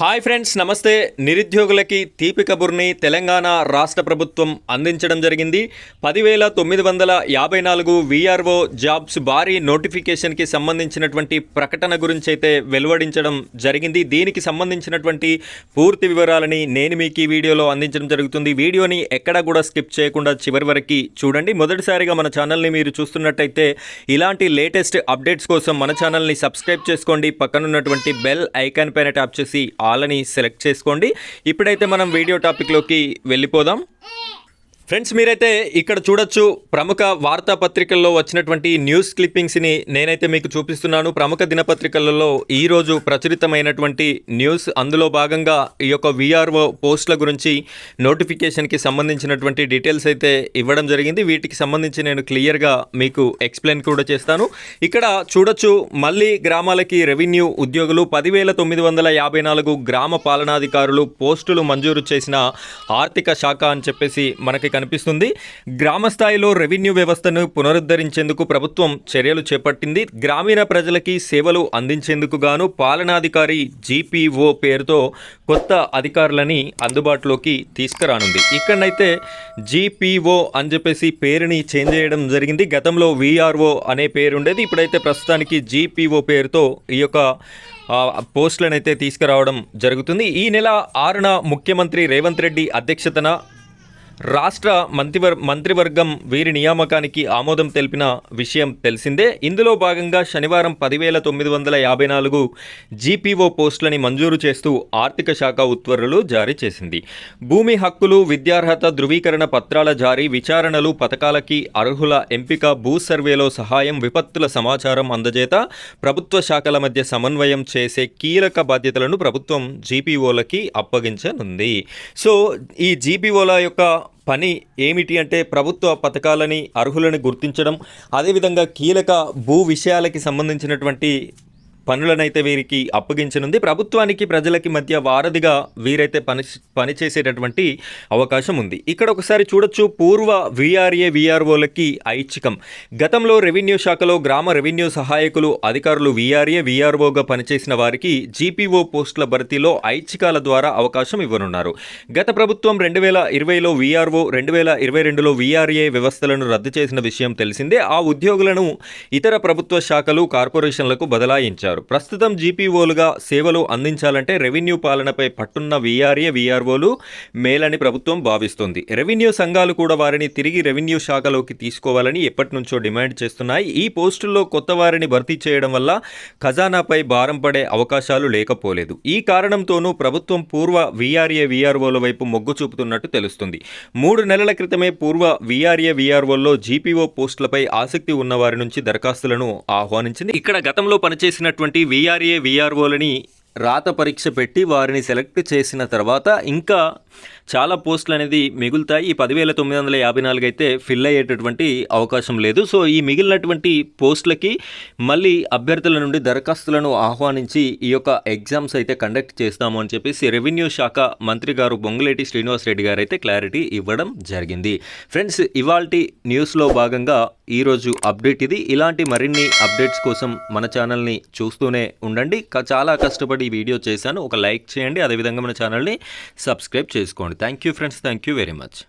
Hi friends నమస్తే. నిరుద్యోగులకి తీపి కబుర్ని తెలంగాణ రాష్ట్ర ప్రభుత్వం అందించడం జరిగింది. పదివేల తొమ్మిది వందల యాభై నాలుగు విఆర్ఓ జాబ్స్ భారీ నోటిఫికేషన్కి సంబంధించినటువంటి ప్రకటన గురించి అయితే వెలువడించడం జరిగింది. దీనికి సంబంధించినటువంటి పూర్తి వివరాలని నేను మీకు ఈ వీడియోలో అందించడం జరుగుతుంది. వీడియోని ఎక్కడా కూడా స్కిప్ చేయకుండా చివరి వరకు చూడండి. మొదటిసారిగా మన ఛానల్ని మీరు చూస్తున్నట్టయితే ఇలాంటి లేటెస్ట్ అప్డేట్స్ కోసం మన ఛానల్ని సబ్స్క్రైబ్ చేసుకోండి. పక్కనున్నటువంటి బెల్ ఐకాన్ పైన ట్యాప్ చేసి వాళ్ళని సెలెక్ట్ చేసుకోండి. ఇప్పుడైతే మనం వీడియో టాపిక్లోకి వెళ్ళిపోదాం. ఫ్రెండ్స్ మీరైతే ఇక్కడ చూడొచ్చు ప్రముఖ వార్తాపత్రికల్లో వచ్చినటువంటి న్యూస్ క్లిప్పింగ్స్ని నేనైతే మీకు చూపిస్తున్నాను. ప్రముఖ దినపత్రికలలో ఈరోజు ప్రచురితమైనటువంటి న్యూస్ అందులో భాగంగా ఈ యొక్క విఆర్ఓ పోస్టుల గురించి నోటిఫికేషన్కి సంబంధించినటువంటి డీటెయిల్స్ అయితే ఇవ్వడం జరిగింది. వీటికి సంబంధించి నేను క్లియర్గా మీకు ఎక్స్ప్లెయిన్ కూడా చేస్తాను. ఇక్కడ చూడొచ్చు మళ్ళీ గ్రామాలకి రెవెన్యూ ఉద్యోగులు పదివేల తొమ్మిది వందల యాభై నాలుగు గ్రామ పాలనాధికారులు పోస్టులు మంజూరు చేసిన ఆర్థిక శాఖ అని చెప్పేసి మనకి కనిపిస్తుంది. గ్రామ స్థాయిలో రెవెన్యూ వ్యవస్థను పునరుద్ధరించేందుకు ప్రభుత్వం చర్యలు చేపట్టింది. గ్రామీణ ప్రజలకి సేవలు అందించేందుకు గాను పాలనాధికారి జీపీఓ పేరుతో కొత్త అధికారులని అందుబాటులోకి తీసుకురానుంది. ఇక్కడనైతే జీపీఓ అని చెప్పేసి పేరుని చేంజ్ చేయడం జరిగింది. గతంలో విఆర్ఓ అనే పేరు ఉండేది. ఇప్పుడైతే ప్రస్తుతానికి జీపీఓ పేరుతో ఈ యొక్క పోస్టులను అయితే తీసుకురావడం జరుగుతుంది. ఈ నెల ఆరున ముఖ్యమంత్రి రేవంత్ రెడ్డి అధ్యక్షతన రాష్ట్ర మంత్రివర్ మంత్రివర్గం వీరి నియామకానికి ఆమోదం తెలిపిన విషయం తెలిసిందే. ఇందులో భాగంగా శనివారం పదివేల తొమ్మిది వందల యాభై నాలుగు జీపీఓ పోస్టులని మంజూరు చేస్తూ ఆర్థిక శాఖ ఉత్తర్వులు జారీ చేసింది. భూమి హక్కులు విద్యార్హత ధృవీకరణ పత్రాల జారీ విచారణలు పథకాలకి అర్హుల ఎంపిక భూ సర్వేలో సహాయం విపత్తుల సమాచారం అందజేత ప్రభుత్వ శాఖల మధ్య సమన్వయం చేసే కీలక బాధ్యతలను ప్రభుత్వం జీపీఓలకి అప్పగించనుంది. సో ఈ జీపీఓల యొక్క పని ఏమిటి అంటే ప్రభుత్వ పథకాలని అర్హులను గుర్తించడం అదేవిధంగా కీలక భూ విషయాలకి సంబంధించినటువంటి పనులనైతే వీరికి అప్పగించనుంది. ప్రభుత్వానికి ప్రజలకి మధ్య వారధిగా వీరైతే పని పనిచేసేటటువంటి అవకాశం ఉంది. ఇక్కడ ఒకసారి చూడొచ్చు పూర్వ విఆర్ఏ విఆర్ఓలకి ఐచ్ఛికం. గతంలో రెవెన్యూ శాఖలో గ్రామ రెవెన్యూ సహాయకులు అధికారులు విఆర్ఏ విఆర్ఓగా పనిచేసిన వారికి జీపీఓ పోస్టుల భర్తీలో ఐచ్ఛికాల ద్వారా అవకాశం ఇవ్వనున్నారు. గత ప్రభుత్వం రెండు వేల ఇరవైలో విఆర్ఓ రెండు వేల ఇరవై రెండులో విఆర్ఏ వ్యవస్థలను రద్దు చేసిన విషయం తెలిసిందే. ఆ ఉద్యోగులను ఇతర ప్రభుత్వ శాఖలు కార్పొరేషన్లకు బదలాయించారు. ప్రస్తుతం జీపీఓలుగా సేవలు అందించాలంటే రెవెన్యూ పాలనపై పట్టున్న వీఆర్ఏ వీఆర్ఓలు మేలని ప్రభుత్వం భావిస్తుంది. రెవెన్యూ సంఘాలు కూడా వారిని తిరిగి రెవెన్యూ శాఖలోకి తీసుకోవాలని ఎప్పటి నుంచో డిమాండ్ చేస్తున్నాయి. ఈ పోస్టుల్లో కొత్త వారిని భర్తీ చేయడం వల్ల ఖజానాపై భారం పడే అవకాశాలు లేకపోలేదు. ఈ కారణంతోనూ ప్రభుత్వం పూర్వ వీఆర్ఏ వీఆర్ఓల వైపు మొగ్గు చూపుతున్నట్టు తెలుస్తుంది. మూడు నెలల క్రితమే పూర్వ వీఆర్ఏ వీఆర్ఓల్లో జీపీఓ పోస్టులపై ఆసక్తి ఉన్న వారి నుంచి దరఖాస్తులను ఆహ్వానించింది. ఇక్కడ గతంలో ఉన్నటువంటి వీఆర్ఏ వీఆర్ఓలని రాత పరీక్ష పెట్టి వారిని సెలెక్ట్ చేసిన తర్వాత ఇంకా చాలా పోస్టులు అనేది మిగులుతాయి. ఈ పదివేల తొమ్మిది వందల యాభై నాలుగు అయితే ఫిల్ అయ్యేటటువంటి అవకాశం లేదు. సో ఈ మిగిలినటువంటి పోస్టులకి మళ్ళీ అభ్యర్థుల నుండి దరఖాస్తులను ఆహ్వానించి ఈ యొక్క ఎగ్జామ్స్ అయితే కండక్ట్ చేస్తాము అని చెప్పేసి రెవెన్యూ శాఖ మంత్రి గారు బొంగులేటి శ్రీనివాస్ రెడ్డి గారు అయితే క్లారిటీ ఇవ్వడం జరిగింది. ఫ్రెండ్స్ ఇవాల్టి న్యూస్లో భాగంగా ఈరోజు అప్డేట్ ఇది. ఇలాంటి మరిన్ని అప్డేట్స్ కోసం మన ఛానల్ని చూస్తూనే ఉండండి. చాలా కష్టపడి వీడియో చేశాను. ఒక లైక్ చేయండి. అదేవిధంగా మన ఛానల్ని సబ్స్క్రైబ్ చేసుకోండి. Thank you friends thank you very much